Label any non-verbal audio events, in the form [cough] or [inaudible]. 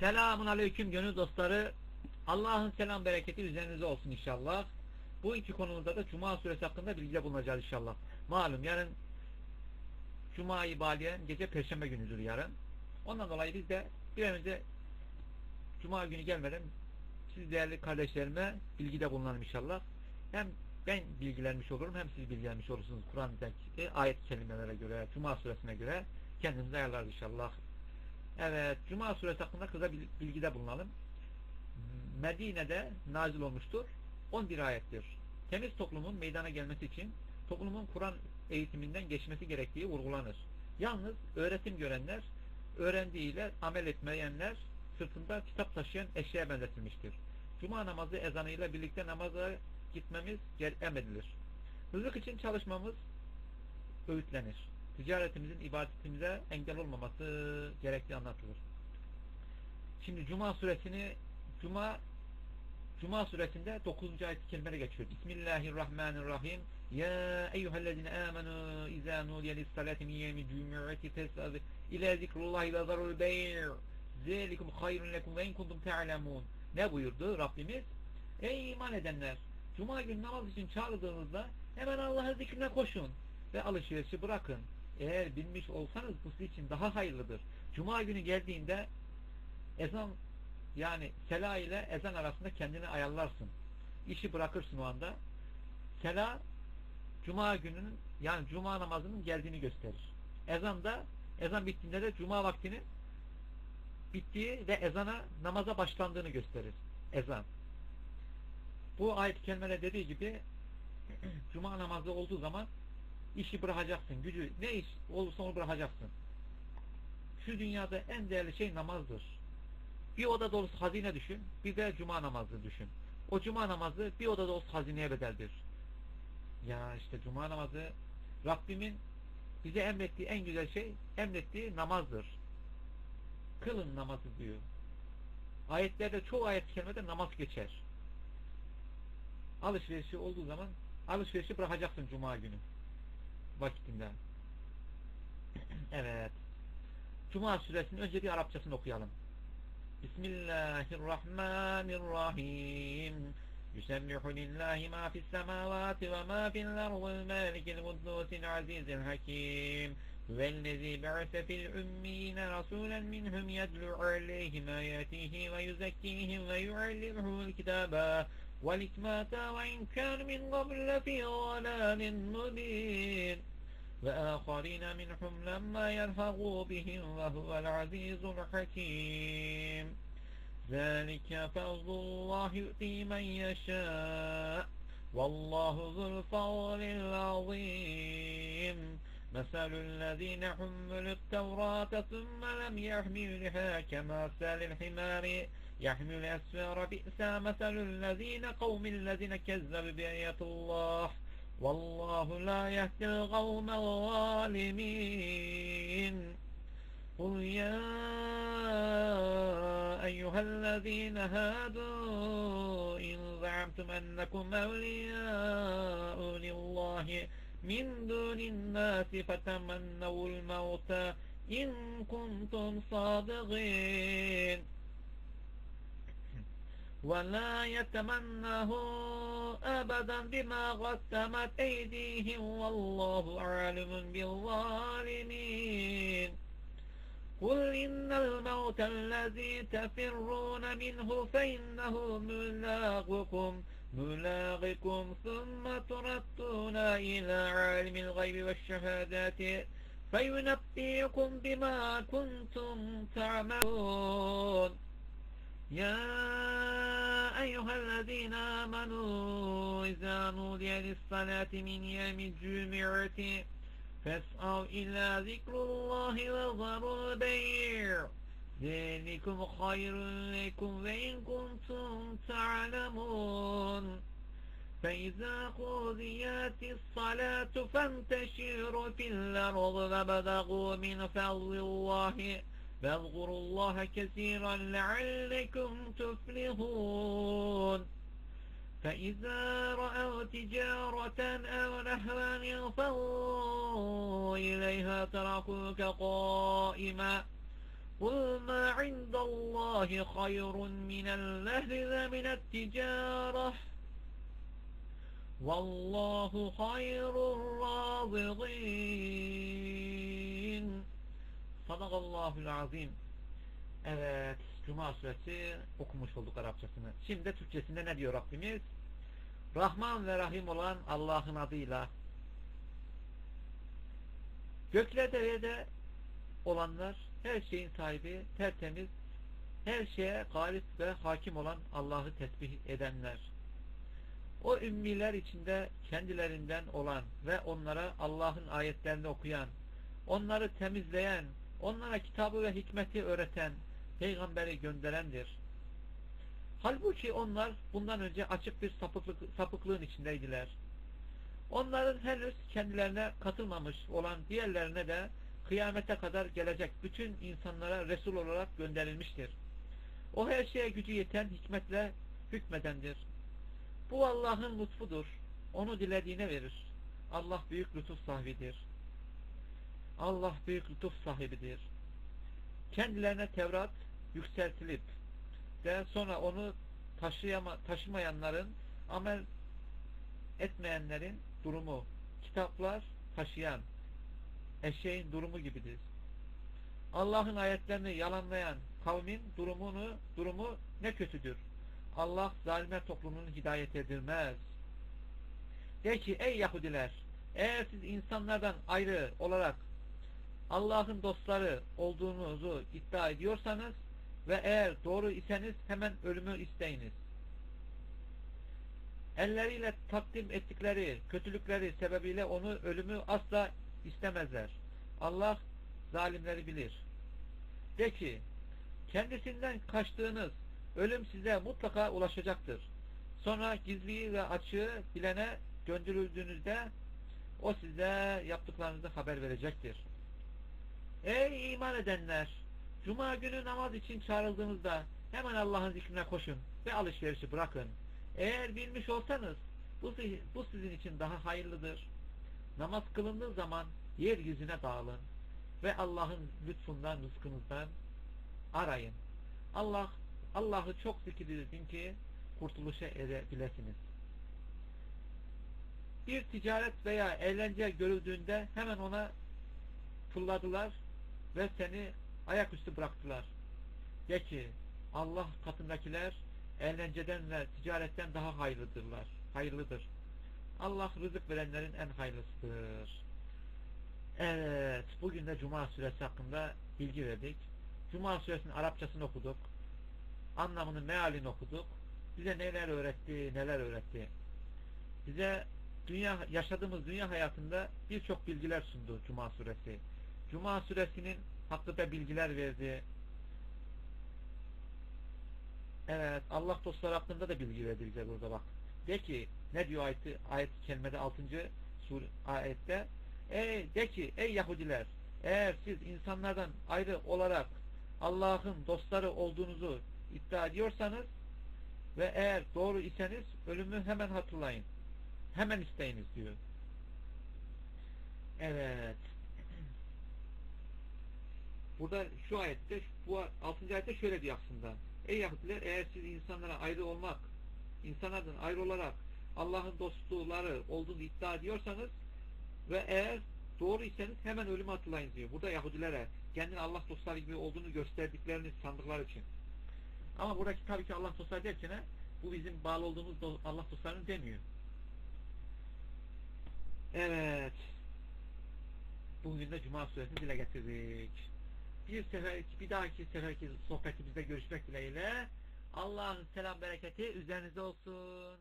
Selamun aleyküm gönül dostları. Allah'ın selam bereketi üzerinize olsun inşallah. Bu iki konumuzda da Cuma suresi hakkında bilgiler bulunacağız inşallah. Malum yarın Cuma-i Baliye gece Perşembe günüdür yarın. Ondan dolayı biz de bir an önce Cuma günü gelmeden siz değerli kardeşlerime bilgide bulunalım inşallah. Hem ben bilgilenmiş olurum hem siz bilgilenmiş olursunuz Kur'an'daki ayet kelimelere göre, Cuma suresine göre kendimizi ayarlarız inşallah. Evet, Cuma suresi hakkında kısa bilgide bulunalım. Medine'de nazil olmuştur. 11 ayettir. Temiz toplumun meydana gelmesi için toplumun Kur'an eğitiminden geçmesi gerektiği vurgulanır. Yalnız öğretim görenler, öğrendiğiyle amel etmeyenler sırtında kitap taşıyan eşeğe benzetilmiştir. Cuma namazı ezanıyla birlikte namaza gitmemiz emredilir. Rızık için çalışmamız öğütlenir. Ticaretimizin ibadetimize engel olmaması gerektiği anlatılır. Şimdi Cuma suresini Cuma Cuma suresinde 9. ayet-i geçiyor. Bismillahirrahmanirrahim. Ya eyyühellezine amenu izâ nudiye lissalati min yevmi cümü'ati fesad ila zikrullahi ve zarul beyr zelikum hayrun lekum ve in kuntum. Ne buyurdu Rabbimiz? Ey iman edenler! Cuma günü namaz için çağrıldığınızda hemen Allah'a zikrine koşun ve alışverişi bırakın. Eğer bilmiş olsanız bu sizin için daha hayırlıdır. Cuma günü geldiğinde ezan yani sela ile ezan arasında kendini ayarlarsın. İşi bırakırsın o anda. Sela Cuma gününün yani Cuma namazının geldiğini gösterir. Ezan da ezan bittiğinde de Cuma vaktinin bittiği ve ezana namaza başlandığını gösterir. Ezan. Bu ayet-i dediği gibi [clears throat] Cuma namazı olduğu zaman işi bırakacaksın. Gücü ne iş olursa onu bırakacaksın. Şu dünyada en değerli şey namazdır. Bir oda dolusu hazine düşün. Bir de cuma namazı düşün. O cuma namazı bir oda dolusu hazineye bedeldir. Ya işte cuma namazı Rabbimin bize emrettiği en güzel şey emrettiği namazdır. Kılın namazı diyor. Ayetlerde çoğu ayet kelimede namaz geçer. Alışverişi olduğu zaman alışverişi bırakacaksın cuma günü vakitinde. evet. Cuma suresinin önce bir Arapçasını okuyalım. Bismillahirrahmanirrahim. Yusebbihu lillahi ma fis semavati ve ma fil ardı malikil kuddûsil azizil hakim. Vellezî be'ase fil ümmîne rasûlen minhum yedlu aleyhim âyâtihi ve yuzekkîhim ve yuallimhumul kitâba والإكمات وإن كان من قبل لفي ضلال مبين. وآخرين منهم لما يلحقوا بهم وهو العزيز الحكيم. ذلك فضل الله يؤتي من يشاء. والله ذو الفضل العظيم. مثل الذين حملوا التوراة ثم لم يحملها كمثل الحمار. يحمل أسفار بئس مثل الذين قوم الذين كذبوا بآيات الله. والله لا يهدي القوم الظالمين. قل يا أيها الذين هادوا إن زعمتم أنكم أولياء لله من دون الناس فتمنوا الموت إن كنتم صادقين. ولا يتمناه أبدا بما قدمت أيديهم والله عالم بالظالمين قل إن الموت الذي تفرون منه فإنه ملاقكم ملاقكم ثم تردون إلى عالم الغيب والشهادات فينبئكم بما كنتم تعملون يا أيها الذين آمنوا إذا نودي للصلاة من يوم الجمعة فاسعوا إلى ذكر الله وذروا البيع. ذلكم خير لكم وإن كنتم تعلمون. فإذا قضيت الصلاة فانتشروا في الأرض وابتغوا من فضل الله فاذكروا الله كثيرا لعلكم تفلحون. فإذا رأوا تجارة أو نحوا انفضوا إليها تركوك قائما. قُلْ مَا عِنْدَ اللّٰهِ خَيْرٌ مِنَ اللَّهِ وَمِنَ التِّجَارَةِ. وَاللّٰهُ خَيْرُ الرَّازِقِينَ. Sadakallahul azim. Evet, Cuma suresi okumuş olduk Arapçasını. Şimdi de Türkçesinde ne diyor Rabbimiz? Rahman ve Rahim olan Allah'ın adıyla. Göklerde ve de olanlar, her şeyin sahibi, tertemiz, her şeye galip ve hakim olan Allah'ı tesbih edenler. O ümmiler içinde kendilerinden olan ve onlara Allah'ın ayetlerini okuyan, onları temizleyen, onlara kitabı ve hikmeti öğreten, peygamberi gönderendir. Halbuki onlar bundan önce açık bir sapıklık, sapıklığın içindeydiler. Onların henüz kendilerine katılmamış olan diğerlerine de kıyamete kadar gelecek bütün insanlara Resul olarak gönderilmiştir. O her şeye gücü yeten hikmetle hükmedendir. Bu Allah'ın lütfudur. Onu dilediğine verir. Allah büyük lütuf sahibidir. Allah büyük lütuf sahibidir. Kendilerine Tevrat yükseltilip de sonra onu taşıyama, taşımayanların amel etmeyenlerin durumu kitaplar taşıyan eşeğin durumu gibidir. Allah'ın ayetlerini yalanlayan kavmin durumunu durumu ne kötüdür. Allah zalimler toplumunu hidayet edilmez. De ki ey Yahudiler eğer siz insanlardan ayrı olarak Allah'ın dostları olduğunuzu iddia ediyorsanız ve eğer doğru iseniz hemen ölümü isteyiniz. Elleriyle takdim ettikleri kötülükleri sebebiyle onu ölümü asla istemezler. Allah zalimleri bilir. De ki kendisinden kaçtığınız ölüm size mutlaka ulaşacaktır. Sonra gizliyi ve açığı bilene döndürüldüğünüzde o size yaptıklarınızı haber verecektir. Ey iman edenler! Cuma günü namaz için çağrıldığınızda hemen Allah'ın zikrine koşun ve alışverişi bırakın. Eğer bilmiş olsanız bu, bu sizin için daha hayırlıdır. Namaz kılındığı zaman yeryüzüne dağılın ve Allah'ın lütfundan, rızkınızdan arayın. Allah Allah'ı çok zikredin ki kurtuluşa edebilirsiniz. Bir ticaret veya eğlence görüldüğünde hemen ona fırladılar ve seni ayaküstü bıraktılar. De ki Allah katındakiler eğlenceden ve ticaretten daha hayırlıdırlar. Hayırlıdır. Allah rızık verenlerin en hayırlısıdır. Evet, bugün de Cuma suresi hakkında bilgi verdik. Cuma suresinin Arapçasını okuduk. Anlamını, mealini okuduk. Bize neler öğretti, neler öğretti. Bize dünya yaşadığımız dünya hayatında birçok bilgiler sundu Cuma suresi. Cuma suresinin hakkında bilgiler verdi. Evet, Allah dostları hakkında da bilgi verdi burada bak. De ki, ne diyor ayeti, ayet-i kerimede 6. Sur ayette? Ey, de ki, ey Yahudiler, eğer siz insanlardan ayrı olarak Allah'ın dostları olduğunuzu iddia ediyorsanız ve eğer doğru iseniz ölümü hemen hatırlayın. Hemen isteyiniz diyor. Evet. Burada şu ayette, bu 6. ayette şöyle diyor aslında. Ey Yahudiler eğer siz insanlara ayrı olmak, insanlardan ayrı olarak Allah'ın dostluğları olduğunu iddia ediyorsanız ve eğer doğru iseniz hemen ölümü hatırlayın diyor. Burada Yahudilere kendini Allah dostları gibi olduğunu gösterdiklerini sandıkları için. Ama buradaki tabii ki Allah dostları derken bu bizim bağlı olduğumuz Allah dostlarını demiyor. Evet. Bugün de Cuma suresini dile getirdik. Bir sefer, bir dahaki seferki sohbetimizde görüşmek dileğiyle Allah'ın selam bereketi üzerinize olsun.